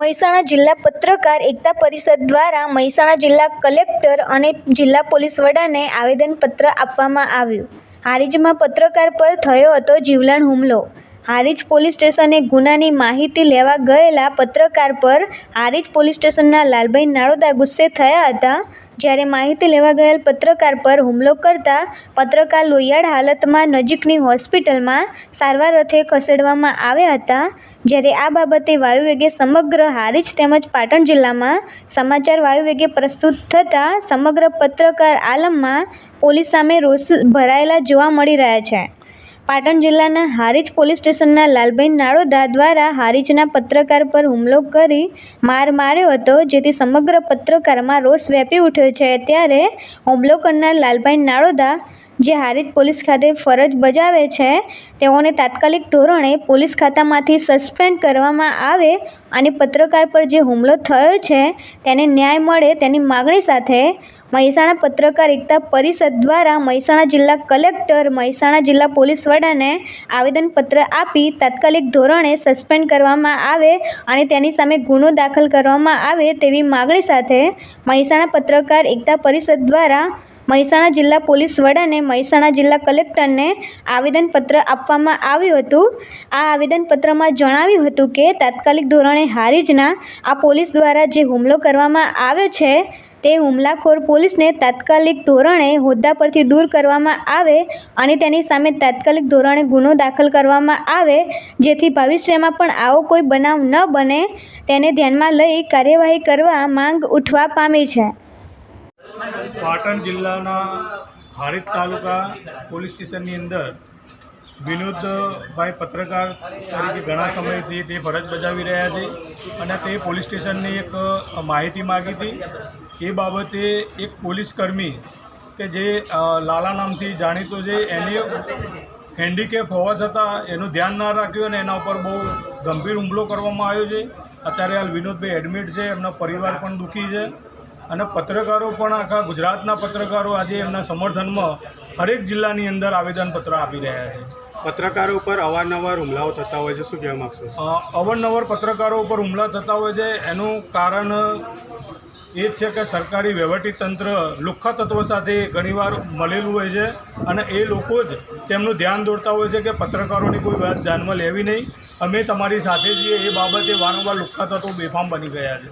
મહેસાણા જિલ્લા પત્રકાર એકતા પરિષદ દ્વારા મહેસાણા જિલ્લા કલેક્ટર અને જિલ્લા પોલીસ વડાને આવેદનપત્ર આપવામાં આવ્યું. હારીજમાં પત્રકાર પર થયો હતો જીવલેણ હુમલો. હારીજ પોલીસ સ્ટેશને ગુનાની માહિતી લેવા ગયેલા પત્રકાર પર હારીજ પોલીસ સ્ટેશનના લાલભાઈ નાડોદા ગુસ્સે થયા હતા. જ્યારે માહિતી લેવા ગયેલ પત્રકાર પર હુમલો કરતા પત્રકાર લોહિયાળ હાલતમાં નજીકની હોસ્પિટલમાં સારવાર અર્થે ખસેડવામાં આવ્યા હતા. જ્યારે આ બાબતે વાયુવેગે સમગ્ર હારીજ તેમજ પાટણ જિલ્લામાં સમાચાર વાયુવેગે પ્રસ્તુત થતાં સમગ્ર પત્રકાર આલમમાં પોલીસ સામે રોષ ભરાયેલા જોવા મળી રહ્યા છે. પાટણ જિલ્લાના હારીજ પોલીસ સ્ટેશનના લાલભાઈ નાળોદા દ્વારા હારીજના પત્રકાર પર હુમલો કરી માર માર્યો હતો, જેથી સમગ્ર પત્રકારમાં રોષ વ્યાપી ઉઠ્યો છે. ત્યારે હુમલો કરનાર લાલભાઈ નાડોદા જે હારીજ પોલીસ ખાતે ફરજ બજાવે છે, તેઓને તાત્કાલિક ધોરણે પોલીસ ખાતામાંથી સસ્પેન્ડ કરવામાં આવે અને પત્રકાર પર જે હુમલો થયો છે, તેને ન્યાય મળે તેની માગણી સાથે મહેસાણા પત્રકાર એકતા પરિષદ દ્વારા મહેસાણા જિલ્લા કલેક્ટર, મહેસાણા જિલ્લા પોલીસ વડાને આવેદનપત્ર આપી તાત્કાલિક ધોરણે સસ્પેન્ડ કરવામાં આવે અને તેની સામે ગુનો દાખલ કરવામાં આવે તેવી માગણી સાથે મહેસાણા પત્રકાર એકતા પરિષદ દ્વારા મહેસાણા જિલ્લા પોલીસ વડાને મહેસાણા જિલ્લા કલેક્ટરને આવેદનપત્ર આપવામાં આવ્યું હતું. આ આવેદનપત્રમાં જણાવ્યું હતું કે, તાત્કાલિક ધોરણે હારીજના આ પોલીસ દ્વારા જે હુમલો કરવામાં આવ્યો છે, તે હુમલાખોર પોલીસને તાત્કાલિક ધોરણે હોદ્દા પરથી દૂર કરવામાં આવે અને તેની સામે તાત્કાલિક ધોરણે ગુનો દાખલ કરવામાં આવે, જેથી ભવિષ્યમાં પણ આવો કોઈ બનાવ ન બને, તેને ધ્યાનમાં લઈ કાર્યવાહી કરવા માંગ ઉઠવા પામી છે. પાટણ જિલ્લાના હારીજ તાલુકા પોલીસ સ્ટેશનની અંદર વિનોદભાઈ પત્રકાર તરીકે ઘણા સમયથી તે ફરજ બજાવી રહ્યા છે અને તે પોલીસ સ્ટેશનની એક માહિતી માગી હતી. એ બાબતે એક પોલીસ કર્મી કે જે લાલા નામથી જાણીતો છે, એની હેન્ડીકેપ હોવા છતાં એનું ધ્યાન ના રાખ્યું અને એના ઉપર બહુ ગંભીર હુમલો કરવામાં આવ્યો છે. અત્યારે હાલ વિનોદભાઈ એડમિટ છે, એમનો પરિવાર પણ દુઃખી છે. અને પત્રકારો પણ આખા ગુજરાતના પત્રકારો આજે એમના સમર્થનમાં હરેક જિલ્લાની અંદર આવેદનપત્ર આપી રહ્યા છે. પત્રકારો ઉપર અવારનવાર હુમલાઓ થતા હોય છે શું કહેવા માગશો? અવારનવાર પત્રકારો ઉપર હુમલા થતા હોય છે એનું કારણ એ જ છે કે સરકારી વહીવટીતંત્ર લુખ્ખા તત્વો સાથે ઘણીવાર મળેલું હોય છે અને એ લોકો જ તેમનું ધ્યાન દોરતા હોય છે કે પત્રકારોની કોઈ વાત ધ્યાનમાં લેવી નહીં. અમે તમારી સાથે છીએ એ બાબતે વારંવાર લુખ્ખા તત્વો બેફામ બની ગયા છે.